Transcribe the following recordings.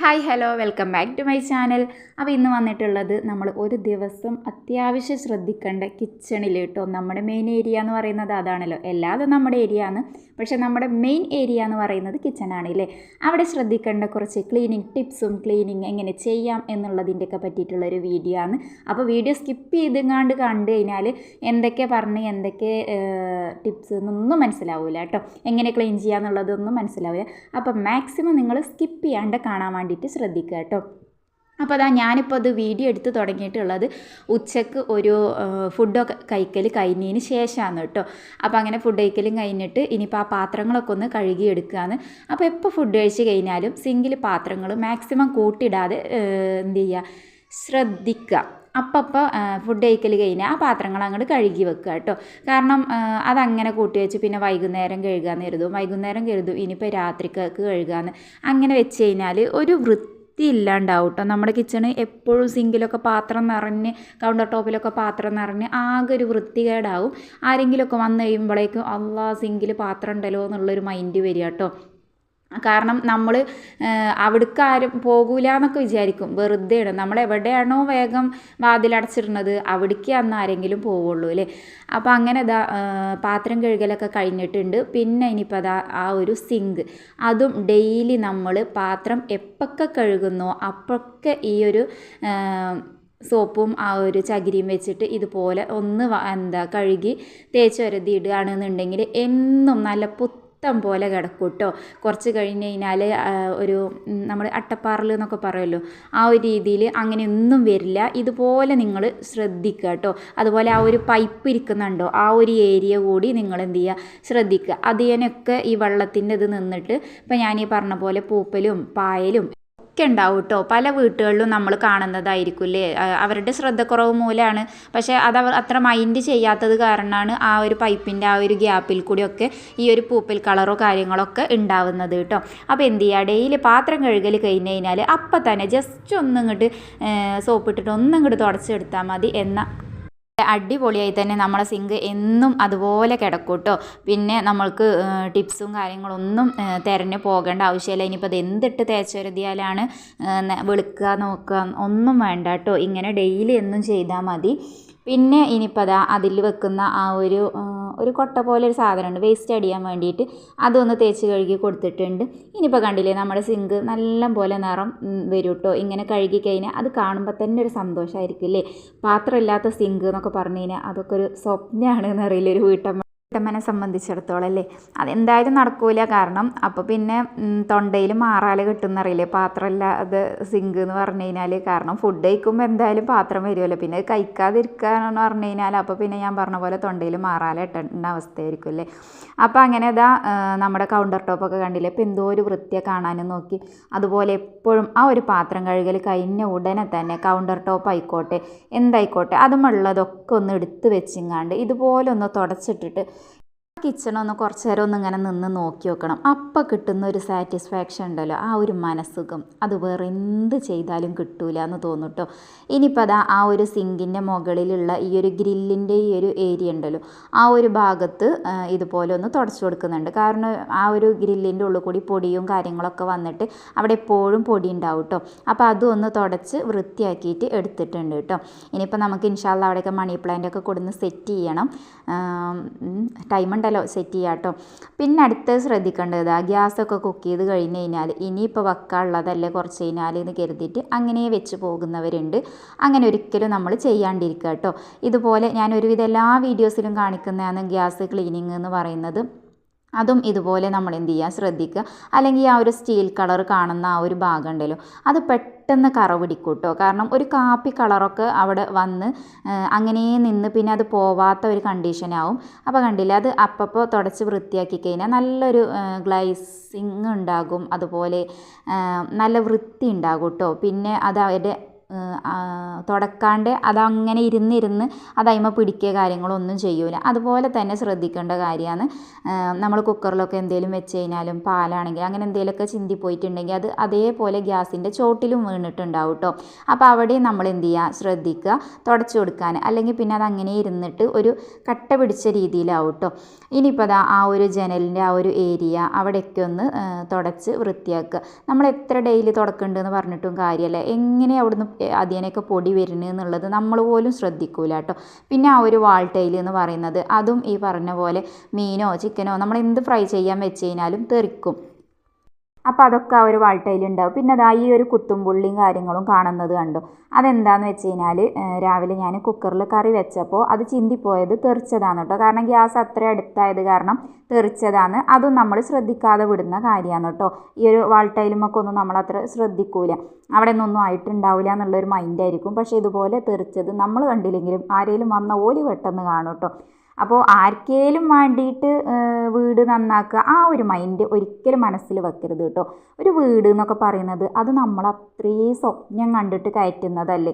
Hi hello welcome back to my channel അപ്പോൾ ഇന്ന് വന്നിട്ടുള്ളത് നമ്മൾ ഒരു ദിവസം അത്യാവശ്യം ശ്രദ്ധിക്കേണ്ട കിച്ചണിൽ കേട്ടോ. നമ്മുടെ മെയിൻ ഏരിയ എന്ന് പറയുന്നത് അതാണല്ലോ. എല്ലാതും നമ്മുടെ ഏരിയ ആണ്. പക്ഷേ നമ്മുടെ മെയിൻ ഏരിയ എന്ന് പറയുന്നത് കിച്ചണാണ് അല്ലേ അവിടെ ശ്രദ്ധിക്കേണ്ട കുറച്ച് ക്ലീനിങ് ടിപ്സും ക്ലീനിങ് എങ്ങനെ ചെയ്യാം എന്നുള്ളതിന്റെയൊക്കെ പറ്റിയിട്ടുള്ളൊരു വീഡിയോ ആണ്. അപ്പോൾ വീഡിയോ സ്കിപ്പ് ചെയ്തെങ്ങാണ്ട് കണ്ടു കഴിഞ്ഞാൽ എന്തൊക്കെ പറഞ്ഞ് എന്തൊക്കെ ടിപ്സ് എന്നൊന്നും മനസ്സിലാവില്ല കേട്ടോ. എങ്ങനെ ക്ലീൻ ചെയ്യാന്നുള്ളതൊന്നും മനസ്സിലാവില്ല അപ്പോൾ മാക്സിമം നിങ്ങൾ സ്കിപ്പ് ചെയ്യാണ്ട് കാണാൻ വേണ്ടിയിട്ട് ശ്രദ്ധിക്കുക കേട്ടോ. അപ്പോൾ അതാ ഞാനിപ്പോൾ അത് വീഡിയോ എടുത്ത് തുടങ്ങിയിട്ടുള്ളത് ഉച്ചയ്ക്ക് ഒരു ഫുഡൊക്കെ കഴിക്കൽ കഴിഞ്ഞതിന് ശേഷമാണ് കേട്ടോ. അപ്പോൾ അങ്ങനെ ഫുഡ് കഴിക്കലും കഴിഞ്ഞിട്ട് ഇനിയിപ്പോൾ ആ പാത്രങ്ങളൊക്കെ ഒന്ന് കഴുകിയെടുക്കുകയാണ് അപ്പോൾ എപ്പോൾ ഫുഡ് കഴിച്ച് കഴിഞ്ഞാലും സിങ്കിൽ പാത്രങ്ങൾ മാക്സിമം കൂട്ടിയിടാതെ എന്ത് ചെയ്യുക? ശ്രദ്ധിക്കുക. അപ്പപ്പോൾ ഫുഡ് കഴിക്കൽ കഴിഞ്ഞാൽ ആ പാത്രങ്ങൾ അങ്ങോട്ട് കഴുകി വെക്കുക കേട്ടോ കാരണം അതങ്ങനെ കൂട്ടി വെച്ച് പിന്നെ വൈകുന്നേരം കഴുകാമെന്ന് കരുതും. വൈകുന്നേരം കരുതും ഇനിയിപ്പോൾ രാത്രിക്ക് കഴുകാമെന്ന് അങ്ങനെ വെച്ച് കഴിഞ്ഞാൽ ഒരു വൃത്തി ഇല്ലാണ്ടാവും കേട്ടോ നമ്മുടെ കിച്ചണ് എപ്പോഴും സിങ്കിലൊക്കെ പാത്രം നിറഞ്ഞ് കൗണ്ടർ ടോപ്പിലൊക്കെ പാത്രം നിറഞ്ഞ് ആകെ ഒരു വൃത്തികേടാവും. ആരെങ്കിലുമൊക്കെ വന്നു കഴിയുമ്പോഴേക്കും അള്ളാ സിങ്കിൽ പാത്രം ഉണ്ടല്ലോ എന്നുള്ളൊരു മൈൻഡ് വരിക കേട്ടോ കാരണം നമ്മൾ അവിടേക്ക് ആരും പോകൂല എന്നൊക്കെ വിചാരിക്കും. വെറുതെയാണ്. നമ്മൾ എവിടെയാണോ വേഗം വാതിലടച്ചിടുന്നത് അവിടേക്ക് അന്ന് ആരെങ്കിലും പോവുള്ളൂ അല്ലേ? അപ്പോൾ അങ്ങനെ ഇതാ പാത്രം കഴുകലൊക്കെ കഴിഞ്ഞിട്ടുണ്ട്. പിന്നെ ഇനിയിപ്പോൾ അതാ ആ ഒരു സിങ്ക്. അതും ഡെയിലി നമ്മൾ പാത്രം എപ്പൊക്കെ കഴുകുന്നോ അപ്പൊക്കെ ഈ ഒരു സോപ്പും ആ ഒരു ചകിരിയും വെച്ചിട്ട് ഇതുപോലെ ഒന്ന് എന്താ കഴുകി തേച്ച് വരതി ഇടുകയാണെന്നുണ്ടെങ്കിൽ എന്നും നല്ല പുത്ത ഇഷ്ടം പോലെ കിടക്കും കേട്ടോ കുറച്ച് കഴിഞ്ഞ് കഴിഞ്ഞാൽ ഒരു നമ്മൾ അട്ടപ്പാറൽ എന്നൊക്കെ പറയുമല്ലോ ആ ഒരു രീതിയിൽ അങ്ങനെയൊന്നും വരില്ല. ഇതുപോലെ നിങ്ങൾ ശ്രദ്ധിക്കുക കേട്ടോ. അതുപോലെ ആ ഒരു പൈപ്പ് ഇരിക്കുന്നുണ്ടോ ആ ഒരു ഏരിയ കൂടി നിങ്ങൾ എന്ത് ചെയ്യുക ശ്രദ്ധിക്കുക. അതിനൊക്കെ ഈ വെള്ളത്തിന്റെ ഇത് നിന്നിട്ട് ഇപ്പം ഞാൻ ഈ പറഞ്ഞ പോലെ പൂപ്പലും പായലും ഒക്കെ ഉണ്ടാവും കേട്ടോ പല വീട്ടുകളിലും നമ്മൾ കാണുന്നതായിരിക്കും അല്ലേ അവരുടെ ശ്രദ്ധക്കുറവ് മൂലമാണ്. പക്ഷേ അത് അവർ അത്ര മൈൻഡ് ചെയ്യാത്തത് കാരണമാണ് ആ ഒരു പൈപ്പിന്റെ ആ ഒരു ഗ്യാപ്പിൽ കൂടിയൊക്കെ ഈ ഒരു പൂപ്പൽ കളറോ കാര്യങ്ങളൊക്കെ ഉണ്ടാവുന്നത് കേട്ടോ അപ്പോൾ എന്ത് ചെയ്യുക? ഡെയിലി പാത്രം കഴുകൽ കഴിഞ്ഞ് കഴിഞ്ഞാൽ അപ്പം തന്നെ ജസ്റ്റ് ഒന്നിങ്ങോട്ട് സോപ്പ് സോപ്പിട്ടിട്ട് ഒന്നിങ്ങോട്ട് തുടച്ചെടുത്താൽ മതി എന്ന അടിപൊളിയായി തന്നെ നമ്മളെ സിങ്ക് എന്നും അതുപോലെ കിടക്കൂട്ടോ കേട്ടോ. പിന്നെ നമ്മൾക്ക് ടിപ്സും കാര്യങ്ങളൊന്നും തിരഞ്ഞു പോകേണ്ട ആവശ്യമില്ല. ഇനിയിപ്പോൾ അത് എന്തിട്ട് തേച്ചൊരുതിയാലാണ് വെളുക്കുക നോക്കുക ഒന്നും വേണ്ട കേട്ടോ. ഇങ്ങനെ ഡെയിലി എന്നും ചെയ്താൽ മതി. പിന്നെ ഇനിയിപ്പോൾ അതാ അതിൽ വെക്കുന്ന ആ ഒരു ഒരു കൊട്ട പോലെ ഒരു സാധനമുണ്ട്. വേസ്റ്റ് അടിയാൻ വേണ്ടിയിട്ട് അതൊന്ന് തേച്ച് കഴുകി കൊടുത്തിട്ടുണ്ട്. ഇനിയിപ്പോൾ കണ്ടില്ലേ നമ്മുടെ സിങ്ക് നല്ല പോലെ നിറം വരും കേട്ടോ ഇങ്ങനെ കഴുകി കഴിഞ്ഞാൽ അത് കാണുമ്പോൾ തന്നെ ഒരു സന്തോഷമായിരിക്കും അല്ലേ പാത്രമില്ലാത്ത സിങ്ക് എന്നൊക്കെ പറഞ്ഞു കഴിഞ്ഞാൽ അതൊക്കെ ഒരു സ്വപ്നമാണ് എന്നറിയില്ല ഒരു വീട്ടമ്മ വീട്ടമ്മനെ സംബന്ധിച്ചിടത്തോളം അല്ലേ? അതെന്തായാലും നടക്കൂല. കാരണം അപ്പോൾ പിന്നെ തൊണ്ടയിൽ മാറാൽ കിട്ടുന്നറിയില്ലേ? അത് സിങ്ക് എന്ന് പറഞ്ഞു കഴിഞ്ഞാൽ കാരണം ഫുഡ് കഴിക്കുമ്പോൾ എന്തായാലും പാത്രം വരുമല്ലോ പിന്നെ കഴിക്കാതിരിക്കുക എന്ന് പറഞ്ഞു കഴിഞ്ഞാൽ അപ്പോൾ പിന്നെ ഞാൻ പറഞ്ഞ പോലെ തൊണ്ടയിൽ മാറാല ഇട്ടേണ്ട അവസ്ഥയായിരിക്കും അല്ലേ? അപ്പോൾ അങ്ങനെ ഇതാ നമ്മുടെ കൗണ്ടർ ടോപ്പൊക്കെ കണ്ടില്ലേ? ഇപ്പോൾ എന്തോ ഒരു വൃത്തിയെ കാണാനും നോക്കി. അതുപോലെ എപ്പോഴും ആ ഒരു പാത്രം കഴുകൽ കഴിഞ്ഞ ഉടനെ തന്നെ കൗണ്ടർ ടോപ്പ് ആയിക്കോട്ടെ എന്തായിക്കോട്ടെ അതുമുള്ളതൊക്കെ ഒന്ന് എടുത്ത് വെച്ചിങ്ങാണ്ട് ഇതുപോലെ ഒന്ന് തുടച്ചിട്ടിട്ട് കിച്ചണൊന്ന് കുറച്ച് നേരം ഒന്ന് ഇങ്ങനെ നിന്ന് നോക്കി നോക്കണം അപ്പം കിട്ടുന്ന ഒരു സാറ്റിസ്ഫാക്ഷൻ ഉണ്ടല്ലോ ആ ഒരു മനസ്സുഖം. അത് വേറെ എന്ത് ചെയ്താലും കിട്ടൂല എന്ന് തോന്നും ഇനിയിപ്പോൾ അതാ ആ ഒരു സിങ്കിന്റെ മുകളിലുള്ള ഈ ഒരു ഗ്രില്ലിന്റെ ഈ ഒരു ഏരിയ ഉണ്ടല്ലോ ആ ഒരു ഭാഗത്ത് ഇതുപോലെ ഒന്ന് തുടച്ചു കൊടുക്കുന്നുണ്ട്. കാരണം ആ ഒരു ഗ്രില്ലിന്റെ ഉള്ളിൽ കൂടി പൊടിയും കാര്യങ്ങളൊക്കെ വന്നിട്ട് അവിടെ എപ്പോഴും പൊടി ഉണ്ടാവും കേട്ടോ അപ്പോൾ അതും ഒന്ന് തുടച്ച് വൃത്തിയാക്കിയിട്ട് എടുത്തിട്ടുണ്ട് കേട്ടോ ഇനിയിപ്പോൾ നമുക്ക് ഇൻഷാല്ല അവിടെയൊക്കെ മണി പ്ലാന്റ് ഒക്കെ കൊടുന്ന് സെറ്റ് ചെയ്യണം. ടൈം സെറ്റ് ചെയ്യാം കേട്ടോ പിന്നെ അടുത്ത് ശ്രദ്ധിക്കേണ്ടത് ആ ഗ്യാസൊക്കെ കുക്ക് ചെയ്ത് കഴിഞ്ഞ് കഴിഞ്ഞാൽ ഇനിയിപ്പോൾ വെക്കാനുള്ളതല്ലേ കുറച്ച് കഴിഞ്ഞാൽ എന്ന് കരുതിയിട്ട് അങ്ങനെ വെച്ച് പോകുന്നവരുണ്ട്. അങ്ങനെ ഒരിക്കലും നമ്മൾ ചെയ്യാണ്ടിരിക്കുക കേട്ടോ ഇതുപോലെ ഞാൻ ഒരുവിധം എല്ലാ വീഡിയോസിലും കാണിക്കുന്നതാണ് ഗ്യാസ് ക്ലീനിങ് എന്ന് പറയുന്നത്. അതും ഇതുപോലെ നമ്മൾ എന്ത് ചെയ്യുക? ശ്രദ്ധിക്കുക. അല്ലെങ്കിൽ ആ ഒരു സ്റ്റീൽ കളർ കാണുന്ന ആ ഒരു ഭാഗം ഉണ്ടല്ലോ അത് പെട്ടെന്ന് കറ പിടിക്കും കാരണം ഒരു കാപ്പി കളറൊക്കെ അവിടെ വന്ന് അങ്ങനെ നിന്ന് പിന്നെ അത് പോവാത്ത ഒരു കണ്ടീഷനാവും അപ്പോൾ കണ്ടില്ല അത് അപ്പപ്പോൾ തുടച്ച് വൃത്തിയാക്കി കഴിഞ്ഞാൽ നല്ലൊരു ഗ്ലൈസിങ് ഉണ്ടാകും. അതുപോലെ നല്ല വൃത്തി ഉണ്ടാകും കേട്ടോ പിന്നെ അത് അവരുടെ തുടക്കാണ്ട് അതങ്ങനെ ഇരുന്നിരുന്ന് അതതിമ പിടിക്കുക കാര്യങ്ങളൊന്നും ചെയ്യൂല. അതുപോലെ തന്നെ ശ്രദ്ധിക്കേണ്ട കാര്യമാണ്. നമ്മൾ കുക്കറിലൊക്കെ എന്തെങ്കിലും വെച്ച് കഴിഞ്ഞാലും പാലാണെങ്കിൽ അങ്ങനെ എന്തെങ്കിലുമൊക്കെ ചിന്തി പോയിട്ടുണ്ടെങ്കിൽ അത് അതേപോലെ ഗ്യാസിന്റെ ചോട്ടിലും വീണിട്ടുണ്ടാവും കേട്ടോ അപ്പോൾ അവിടെ നമ്മൾ എന്ത് ചെയ്യുക ശ്രദ്ധിക്കുക. തുടച്ചു കൊടുക്കാൻ. അല്ലെങ്കിൽ പിന്നെ അത് അങ്ങനെ ഇരുന്നിട്ട് ഒരു കട്ട പിടിച്ച രീതിയിലാവും കേട്ടോ ഇനിയിപ്പോൾ അതാ ആ ഒരു ജനലിന്റെ ആ ഒരു ഏരിയ അവിടെയൊക്കെ ഒന്ന് തുടച്ച് വൃത്തിയാക്കുക. നമ്മൾ എത്ര ഡെയിലി തുടക്കുന്നുണ്ടെന്ന് പറഞ്ഞിട്ടും കാര്യമല്ല എങ്ങനെ അവിടുന്ന് അതിനൊക്കെ പൊടി വരുന്നത് എന്നുള്ളത് നമ്മൾ പോലും ശ്രദ്ധിക്കൂല കേട്ടോ. പിന്നെ ആ ഒരു വാൾട്ടയിൽ എന്ന് പറയുന്നത് അതും ഈ പറഞ്ഞ പോലെ മീനോ ചിക്കനോ നമ്മൾ എന്ത് ഫ്രൈ ചെയ്യാൻ വെച്ച് കഴിഞ്ഞാലും തെറിക്കും. അപ്പോൾ അതൊക്കെ ആ ഒരു വാൾട്ടയിലുണ്ടാവും പിന്നെ അതാ ഈ ഒരു കുത്തും പുള്ളിയും കാര്യങ്ങളും കാണുന്നത് കണ്ടു. അതെന്താന്ന് വെച്ച് കഴിഞ്ഞാൽ രാവിലെ ഞാൻ കുക്കറിൽ കറി വെച്ചപ്പോൾ അത് ചിന്തിപ്പോയത് തെറിച്ചതാണ് കേട്ടോ. കാരണം ഗ്യാസ് അത്ര അടുത്തായത് കാരണം തെറിച്ചതാണ് അതും നമ്മൾ ശ്രദ്ധിക്കാതെ വിടുന്ന കാര്യമാണ് കേട്ടോ. ഈ ഒരു വാൾട്ടയിലുമൊക്കെ ഒന്നും നമ്മൾ അത്ര ശ്രദ്ധിക്കൂല. അവിടെ നിന്നൊന്നും ആയിട്ടുണ്ടാവില്ല എന്നുള്ളൊരു മൈൻഡായിരിക്കും പക്ഷേ ഇതുപോലെ തെറിച്ചത് നമ്മൾ കണ്ടില്ലെങ്കിലും ആരെങ്കിലും വന്ന ഓലി പെട്ടെന്ന് കാണും കേട്ടോ. അപ്പോൾ ആർക്കേലും വേണ്ടിയിട്ട് വീട് നന്നാക്കുക ആ ഒരു മൈൻഡ് ഒരിക്കലും മനസ്സിൽ വെക്കരുത് കേട്ടോ. ഒരു വീട് എന്നൊക്കെ പറയുന്നത് അത് നമ്മൾ അത്രയും സ്വപ്നം കണ്ടിട്ട് കയറ്റുന്നതല്ലേ.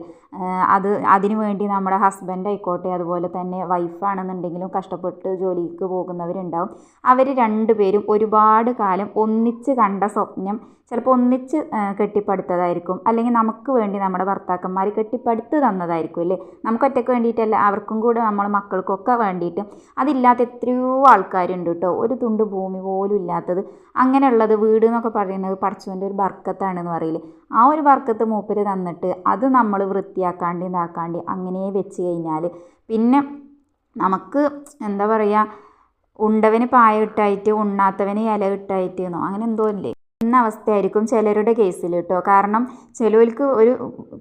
അത് അതിനു വേണ്ടി നമ്മുടെ ഹസ്ബൻഡ് ആയിക്കോട്ടെ അതുപോലെ തന്നെ വൈഫാണെന്നുണ്ടെങ്കിലും കഷ്ടപ്പെട്ട് ജോലിക്ക് പോകുന്നവരുണ്ടാവും. അവർ രണ്ടുപേരും ഒരുപാട് കാലം ഒന്നിച്ച് കണ്ട സ്വപ്നം ചിലപ്പോൾ ഒന്നിച്ച് കെട്ടിപ്പടുത്തതായിരിക്കും. അല്ലെങ്കിൽ നമുക്ക് വേണ്ടി നമ്മുടെ ഭർത്താക്കന്മാർ കെട്ടിപ്പടുത്ത് തന്നതായിരിക്കും അല്ലേ? നമുക്ക് ഒറ്റയ്ക്ക് വേണ്ടിയിട്ടല്ല അവർക്കും കൂടെ നമ്മൾ മക്കൾക്കൊക്കെ വേണ്ടിയിട്ട്. അതില്ലാത്ത എത്രയോ ആൾക്കാരുണ്ട് കേട്ടോ. ഒരു തുണ്ട് ഭൂമി പോലും ഇല്ലാത്തത്. അങ്ങനെയുള്ളത് വീട് എന്നൊക്കെ പറയുന്നത് പടച്ചുവിന്റെ ഒരു ബർക്കത്താണെന്ന് പറയില്ലേ? ആ ഒരു ബർക്കത്ത് മൂപ്പര് തന്നിട്ട് അത് നമ്മൾ വൃത്തിയാക്കാണ്ട് ഇതാക്കാണ്ട് അങ്ങനെ വെച്ച് കഴിഞ്ഞാൽ പിന്നെ നമുക്ക് എന്താ പറയുക ഉണ്ടവന് പായ ഇട്ടായിട്ട് ഉണ്ണാത്തവന് ഇല ഇട്ടായിട്ട് എന്നോ അങ്ങനെ എന്തോ ഇല്ലേ എന്ന അവസ്ഥയായിരിക്കും ചിലരുടെ കേസിൽ കേട്ടോ. കാരണം ചിലർക്ക് ഒരു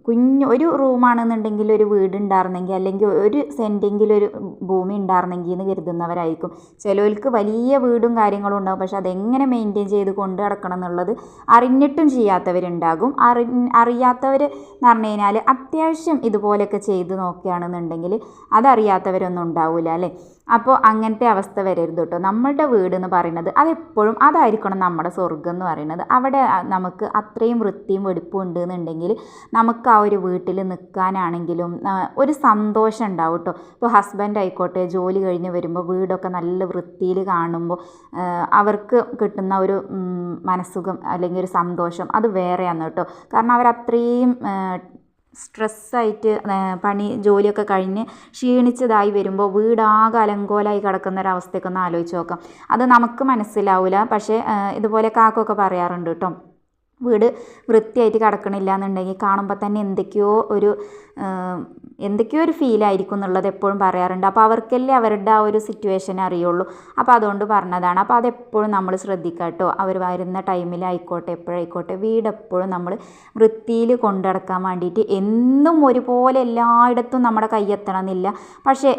കുഞ്ഞ് ഒരു റൂമാണെന്നുണ്ടെങ്കിൽ ഒരു വീട് ഉണ്ടായിരുന്നെങ്കിൽ അല്ലെങ്കിൽ ഒരു സെന്റെങ്കിലും ഒരു ഭൂമി ഉണ്ടായിരുന്നെങ്കിൽ എന്ന് കരുതുന്നവരായിരിക്കും. ചിലർക്ക് വലിയ വീടും കാര്യങ്ങളും ഉണ്ടാകും പക്ഷെ അതെങ്ങനെ മെയിന്റെയിൻ ചെയ്ത് കൊണ്ടു നടക്കണം എന്നുള്ളത് അറിഞ്ഞിട്ടും ചെയ്യാത്തവരുണ്ടാകും. അറി അറിയാത്തവർ എന്ന് പറഞ്ഞു കഴിഞ്ഞാൽ അത്യാവശ്യം ഇതുപോലെയൊക്കെ ചെയ്ത് നോക്കുകയാണെന്നുണ്ടെങ്കിൽ അതറിയാത്തവരൊന്നും ഉണ്ടാവില്ല അല്ലേ? അപ്പോൾ അങ്ങനത്തെ അവസ്ഥ വരരുത് കേട്ടോ. നമ്മളുടെ വീട് എന്ന് പറയുന്നത് അതെപ്പോഴും അതായിരിക്കണം നമ്മുടെ സ്വർഗം എന്ന് പറയുന്നത്. അവിടെ നമുക്ക് അത്രയും വൃത്തിയും വെടിപ്പും ഉണ്ട് എന്നുണ്ടെങ്കിൽ നമുക്ക് ആ ഒരു വീട്ടിൽ നിൽക്കാനാണെങ്കിലും ഒരു സന്തോഷം ഉണ്ടാവും കേട്ടോ. ഇപ്പോൾ ഹസ്ബൻഡ് ആയിക്കോട്ടെ ജോലി കഴിഞ്ഞ് വരുമ്പോൾ വീടൊക്കെ നല്ല വൃത്തിയിൽ കാണുമ്പോൾ അവർക്ക് കിട്ടുന്ന ഒരു മനസ്സുഖം അല്ലെങ്കിൽ ഒരു സന്തോഷം അത് വേറെയാണ് കേട്ടോ. കാരണം അവരത്രയും സ്ട്രെസ്സായിട്ട് പണി ജോലിയൊക്കെ കഴിഞ്ഞ് ക്ഷീണിച്ചതായി വരുമ്പോൾ വീടാകെ അലങ്കോലമായി കിടക്കുന്ന ഒരവസ്ഥയൊക്കെ ഒന്ന് ആലോചിച്ച് നോക്കാം. അത് നമുക്ക് മനസ്സിലാവില്ല പക്ഷേ ഇതുപോലെ കാക്കൊക്കെ പറയാറുണ്ട് കേട്ടോ. വീട് വൃത്തിയായിട്ട് കിടക്കണില്ല എന്നുണ്ടെങ്കിൽ കാണുമ്പോൾ തന്നെ എന്തൊക്കെയോ ഒരു എന്തൊക്കെയോ ഒരു ഫീലായിരിക്കും എന്നുള്ളത് എപ്പോഴും പറയാറുണ്ട്. അപ്പോൾ അവർക്കല്ലേ അവരുടെ ആ ഒരു സിറ്റുവേഷൻ അറിയുള്ളൂ. അപ്പോൾ അതുകൊണ്ട് പറഞ്ഞതാണ്. അപ്പോൾ അതെപ്പോഴും നമ്മൾ ശ്രദ്ധിക്കുക കേട്ടോ. അവർ വരുന്ന ടൈമിലായിക്കോട്ടെ എപ്പോഴായിക്കോട്ടെ വീട് എപ്പോഴും നമ്മൾ വൃത്തിയിൽ കൊണ്ടുനടക്കാൻ വേണ്ടിയിട്ട് എന്നും ഒരുപോലെ എല്ലായിടത്തും നമ്മുടെ കൈ എന്നില്ല പക്ഷേ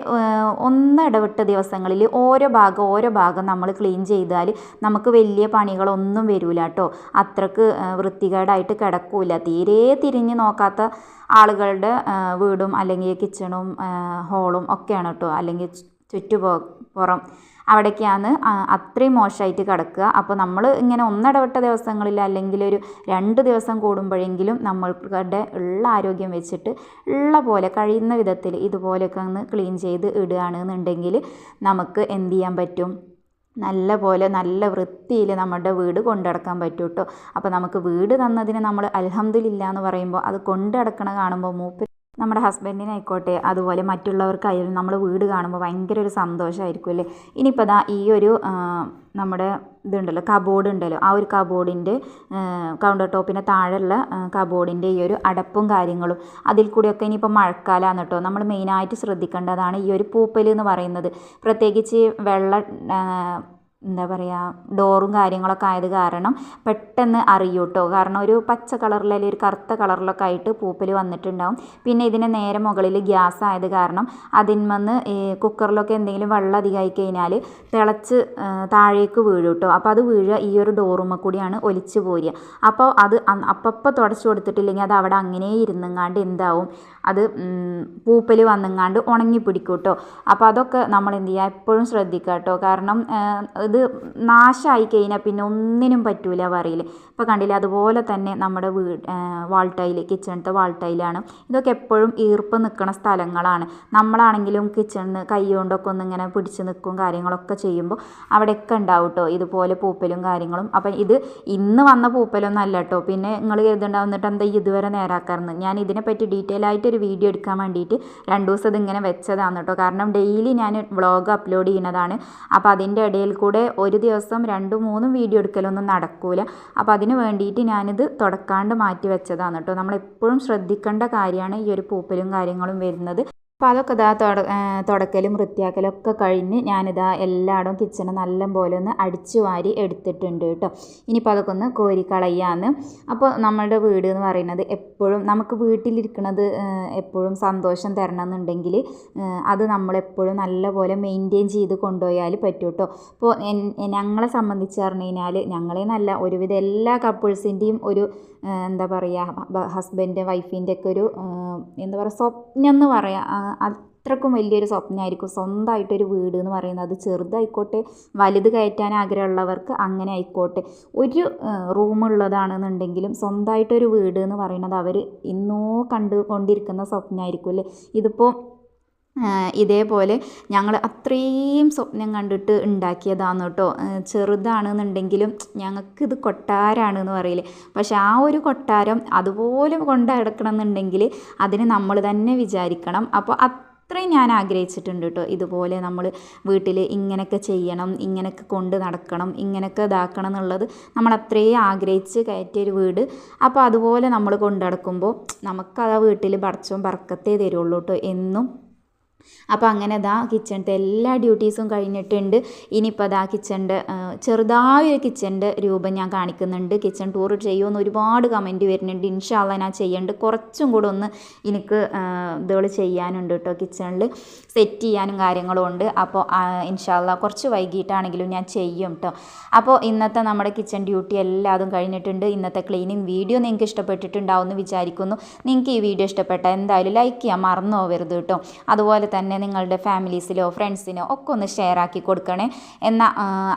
ഒന്ന് ഇടവിട്ട ദിവസങ്ങളിൽ ഓരോ ഭാഗം ഓരോ ഭാഗം നമ്മൾ ക്ലീൻ ചെയ്താൽ നമുക്ക് വലിയ പണികളൊന്നും വരില്ല കേട്ടോ. അത്രയ്ക്ക് വൃത്തികേടായിട്ട് കിടക്കൂല. തീരെ തിരിഞ്ഞ് നോക്കാത്ത ആളുകളുടെ വീടും അല്ലെങ്കിൽ കിച്ചണും ഹോളും ഒക്കെയാണ് കേട്ടോ അല്ലെങ്കിൽ ചുറ്റുപോ പുറം അവിടേക്കാണ് അത്രയും മോശമായിട്ട് കിടക്കുക. അപ്പോൾ നമ്മൾ ഇങ്ങനെ ഒന്നിടവിട്ട ദിവസങ്ങളിൽ അല്ലെങ്കിൽ ഒരു രണ്ട് ദിവസം കൂടുമ്പോഴെങ്കിലും നമ്മളുടെ ഉള്ള ആരോഗ്യം വെച്ചിട്ട് ഉള്ള പോലെ കഴിയുന്ന വിധത്തിൽ ഇതുപോലെയൊക്കെ ഒന്ന് ക്ലീൻ ചെയ്ത് ഇടുകയാണെന്നുണ്ടെങ്കിൽ നമുക്ക് എന്ത് ചെയ്യാൻ പറ്റും? നല്ല പോലെ നല്ല വൃത്തിയിൽ നമ്മുടെ വീട് കൊണ്ടടക്കാൻ പറ്റും കേട്ടോ അപ്പോൾ നമുക്ക് വീട് തന്നതിന് നമ്മൾ അൽഹംദുലില്ല എന്ന് പറയുമ്പോൾ അത് കൊണ്ടടക്കണ കാണുമ്പോൾ മൂപ്പര് നമ്മുടെ ഹസ്ബൻഡിനായിക്കോട്ടെ അതുപോലെ മറ്റുള്ളവർക്കായാലും നമ്മൾ വീട് കാണുമ്പോൾ ഭയങ്കര ഒരു സന്തോഷമായിരിക്കും അല്ലേ? ഇനിയിപ്പോൾ ദാ ഈ ഒരു നമ്മുടെ ഇതുണ്ടല്ലോ കബോർഡ് ഉണ്ടല്ലോ ആ ഒരു കബോർഡിന്റെ കൗണ്ടർ ടോപ്പിന് താഴെയുള്ള കബോർഡിന്റെ ഈ ഒരു അടപ്പും കാര്യങ്ങളും അതിൽ കൂടിയൊക്കെ ഇനിയിപ്പോൾ മഴക്കാലമാണ് കേട്ടോ. നമ്മൾ മെയിനായിട്ട് ശ്രദ്ധിക്കേണ്ടതാണ് ഈ ഒരു പൂപ്പൽ എന്ന് പറയുന്നത്. പ്രത്യേകിച്ച് വെള്ള എന്താ പറയുക ഡോറും കാര്യങ്ങളൊക്കെ ആയത് കാരണം പെട്ടെന്ന് അറിയൂട്ടോ. കേട്ടോ കാരണം ഒരു പച്ച കളറിൽ അല്ലെങ്കിൽ ഒരു കറുത്ത കളറിലൊക്കെ ആയിട്ട് പൂപ്പൽ വന്നിട്ടുണ്ടാവും. പിന്നെ ഇതിന് നേരെ മുകളിൽ ഗ്യാസ് ആയത് കാരണം അതിന്മന്ന് കുക്കറിലൊക്കെ എന്തെങ്കിലും വെള്ളം അധികമായി കഴിഞ്ഞാൽ തിളച്ച് താഴേക്ക് വീഴും കേട്ടോ അപ്പോൾ അത് വീഴുക ഈ ഒരു ഡോറുമ്മ കൂടിയാണ് ഒലിച്ച് പോരുക. അപ്പോൾ അത് അപ്പപ്പോൾ തുടച്ച് കൊടുത്തിട്ടില്ലെങ്കിൽ അത് അവിടെ അങ്ങനെ ഇരുന്നെങ്ങാണ്ട് എന്താവും? അത് പൂപ്പൽ വന്നെങ്ങാണ്ട് ഉണങ്ങി പിടിക്കും കേട്ടോ അപ്പോൾ അതൊക്കെ നമ്മൾ എന്ത് ചെയ്യുക? എപ്പോഴും ശ്രദ്ധിക്കുക കേട്ടോ കാരണം ഇത് അത് നാശമായി കഴിഞ്ഞാൽ പിന്നെ ഒന്നിനും പറ്റൂല പറയില്ല ഇപ്പോൾ കണ്ടില്ല അതുപോലെ തന്നെ നമ്മുടെ വീട് വാൾ ടൈൽ കിച്ചണത്തെ ഇതൊക്കെ എപ്പോഴും ഈർപ്പം നിൽക്കുന്ന സ്ഥലങ്ങളാണ്. നമ്മളാണെങ്കിലും കിച്ചണിൽ കൈ കൊണ്ടൊക്കെ ഒന്ന് ഇങ്ങനെ പിടിച്ച് നിൽക്കും കാര്യങ്ങളൊക്കെ ചെയ്യുമ്പോൾ അവിടെയൊക്കെ ഉണ്ടാവും കേട്ടോ ഇതുപോലെ പൂപ്പലും കാര്യങ്ങളും. അപ്പം ഇത് ഇന്ന് വന്ന പൂപ്പലൊന്നും അല്ല കേട്ടോ പിന്നെ നിങ്ങൾ കരുതുണ്ടാവും എന്നിട്ട് എന്താ ഇതുവരെ നേരാക്കാറുണ്ട് ഞാൻ ഇതിനെപ്പറ്റി ഡീറ്റെയിൽ ആയിട്ട് ഒരു വീഡിയോ എടുക്കാൻ വേണ്ടിയിട്ട് രണ്ട് ദിവസം ഇതിങ്ങനെ വെച്ചതാണ് കേട്ടോ കാരണം ഡെയിലി ഞാൻ വ്ളോഗ് അപ്ലോഡ് ചെയ്യുന്നതാണ് അപ്പോൾ അതിന്റെ ഇടയിൽ കൂടെ ഒരു ദിവസം രണ്ടും മൂന്നും വീഡിയോ എടുക്കലൊന്നും നടക്കൂല. അപ്പോൾ അതിന് വേണ്ടിയിട്ട് ഞാനിത് തുടക്കാണ്ട് മാറ്റി വെച്ചതാണ് കേട്ടോ. നമ്മളെപ്പോഴും ശ്രദ്ധിക്കേണ്ട കാര്യമാണ് ഈ ഒരു പൂപ്പലും കാര്യങ്ങളും വരുന്നത്. അപ്പോൾ അതൊക്കെ ഇതാ തുട തുടക്കലും വൃത്തിയാക്കലും ഒക്കെ കഴിഞ്ഞ് ഞാനിതാ എല്ലായിടവും കിച്ചണ് നല്ല പോലെ ഒന്ന് അടിച്ചു വാരി എടുത്തിട്ടുണ്ട് കേട്ടോ. ഇനിയിപ്പോൾ അതൊക്കെ ഒന്ന് കോരി കളയാന്ന്. അപ്പോൾ നമ്മളുടെ വീട് എന്ന് പറയുന്നത് എപ്പോഴും നമുക്ക് വീട്ടിലിരിക്കുന്നത് എപ്പോഴും സന്തോഷം തരണം എന്നുണ്ടെങ്കിൽ അത് നമ്മളെപ്പോഴും നല്ലപോലെ മെയിന്റെയിൻ ചെയ്ത് കൊണ്ടുപോയാൽ പറ്റും കേട്ടോ ഇപ്പോൾ ഞങ്ങളെ സംബന്ധിച്ച് പറഞ്ഞു കഴിഞ്ഞാൽ ഞങ്ങളെ നല്ല ഒരുവിധം എല്ലാ കപ്പിൾസിന്റെയും ഒരു എന്താ പറയുക ഹസ്ബൻഡ് വൈഫിന്റെ ഒക്കെ ഒരു എന്താ പറയുക സ്വപ്നം എന്ന് പറയാം അത്രക്കും വലിയൊരു സ്വപ്നമായിരിക്കും. സ്വന്തമായിട്ടൊരു വീട് എന്ന് പറയുന്നത്. അത് ചെറുതായിക്കോട്ടെ വലുത് കയറ്റാൻ ആഗ്രഹമുള്ളവർക്ക് അങ്ങനെ ആയിക്കോട്ടെ. ഒരു റൂമുള്ളതാണെന്നുണ്ടെങ്കിലും സ്വന്തമായിട്ടൊരു വീട് എന്ന് പറയുന്നത് അവർ ഇന്നോ കണ്ടുകൊണ്ടിരിക്കുന്ന സ്വപ്നമായിരിക്കും അല്ലേ? ഇതിപ്പോൾ ഇതേപോലെ ഞങ്ങൾ അത്രയും സ്വപ്നം കണ്ടിട്ട് ഉണ്ടാക്കിയതാണ് കേട്ടോ. ചെറുതാണെന്നുണ്ടെങ്കിലും ഞങ്ങൾക്കിത് കൊട്ടാരമാണ് എന്ന് പറയില്ലേ. പക്ഷെ ആ ഒരു കൊട്ടാരം അതുപോലെ കൊണ്ട് നടക്കണം എന്നുണ്ടെങ്കിൽ അതിന് നമ്മൾ തന്നെ വിചാരിക്കണം. അപ്പോൾ അത്രയും ഞാൻ ആഗ്രഹിച്ചിട്ടുണ്ട് കേട്ടോ. ഇതുപോലെ നമ്മൾ വീട്ടിൽ ഇങ്ങനെയൊക്കെ ചെയ്യണം ഇങ്ങനെയൊക്കെ കൊണ്ട് നടക്കണം ഇങ്ങനെയൊക്കെ ഇതാക്കണം എന്നുള്ളത് നമ്മൾ അത്രയും ആഗ്രഹിച്ച് കയറ്റിയൊരു വീട്. അപ്പോൾ അതുപോലെ നമ്മൾ കൊണ്ടു നടക്കുമ്പോൾ നമുക്കത് ആ വീട്ടിൽ പടച്ചവും പറക്കത്തേ തരുള്ളൂ കേട്ടോ. എന്നും അപ്പോൾ അങ്ങനെ അതാ കിച്ചണിന്റെ എല്ലാ ഡ്യൂട്ടീസും കഴിഞ്ഞിട്ടുണ്ട്. ഇനിയിപ്പോൾ അതാ കിച്ചണിന്റെ ചെറുതായൊരു കിച്ചണിന്റെ രൂപം ഞാൻ കാണിക്കുന്നുണ്ട്. കിച്ചൺ ടൂർ ചെയ്യുമെന്ന് ഒരുപാട് കമന്റ് വരുന്നുണ്ട്. ഇൻഷാല്ല ഞാൻ ചെയ്യുന്നുണ്ട് കുറച്ചും കൂടെ ഒന്ന് എനിക്ക് ഇതുകൾ ചെയ്യാനുണ്ട് കേട്ടോ കിച്ചണിൽ. സെറ്റ് ചെയ്യാനും കാര്യങ്ങളും ഉണ്ട്. അപ്പോൾ ഇൻഷാല്ല കുറച്ച് വൈകിട്ടാണെങ്കിലും ഞാൻ ചെയ്യും കേട്ടോ. അപ്പോൾ ഇന്നത്തെ നമ്മുടെ കിച്ചൺ ഡ്യൂട്ടി എല്ലാതും കഴിഞ്ഞിട്ടുണ്ട്. ഇന്നത്തെ ക്ലീനിങ് വീഡിയോ നിങ്ങൾക്ക് ഇഷ്ടപ്പെട്ടിട്ടുണ്ടാവും എന്ന് വിചാരിക്കുന്നു. നിങ്ങൾക്ക് ഈ വീഡിയോ ഇഷ്ടപ്പെട്ട എന്തായാലും ലൈക്ക് ചെയ്യാം മറന്നു പോകരുത് കേട്ടോ. അതുപോലെ തന്നെ നിങ്ങളുടെ ഫാമിലീസിലോ ഫ്രണ്ട്സിനോ ഒക്കെ ഒന്ന് ഷെയർ ആക്കി കൊടുക്കണേ. എന്നാൽ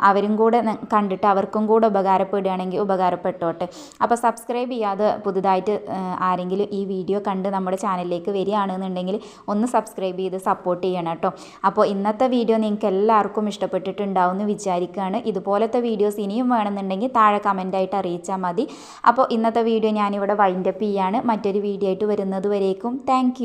അവരും കൂടെ കണ്ടിട്ട് അവർക്കും കൂടെ ഉപകാരപ്പെടുകയാണെങ്കിൽ ഉപകാരപ്പെട്ടോട്ടെ. അപ്പോൾ സബ്സ്ക്രൈബ് ചെയ്യാതെ പുതുതായിട്ട് ആരെങ്കിലും ഈ വീഡിയോ കണ്ട് നമ്മുടെ ചാനലിലേക്ക് വരികയാണെന്നുണ്ടെങ്കിൽ ഒന്ന് സബ്സ്ക്രൈബ് ചെയ്ത് സപ്പോർട്ട് ചെയ്യണം കേട്ടോ. അപ്പോൾ ഇന്നത്തെ വീഡിയോ നിങ്ങൾക്ക് എല്ലാവർക്കും ഇഷ്ടപ്പെട്ടിട്ടുണ്ടാവും എന്ന് വിചാരിക്കുകയാണ്. ഇതുപോലത്തെ വീഡിയോസ് ഇനിയും വേണമെന്നുണ്ടെങ്കിൽ താഴെ കമന്റായിട്ട് അറിയിച്ചാൽ മതി. അപ്പോൾ ഇന്നത്തെ വീഡിയോ ഞാനിവിടെ വൈൻഡപ്പ് ചെയ്യാണ്. മറ്റൊരു വീഡിയോ ആയിട്ട് വരുന്നത് വരേക്കും. താങ്ക്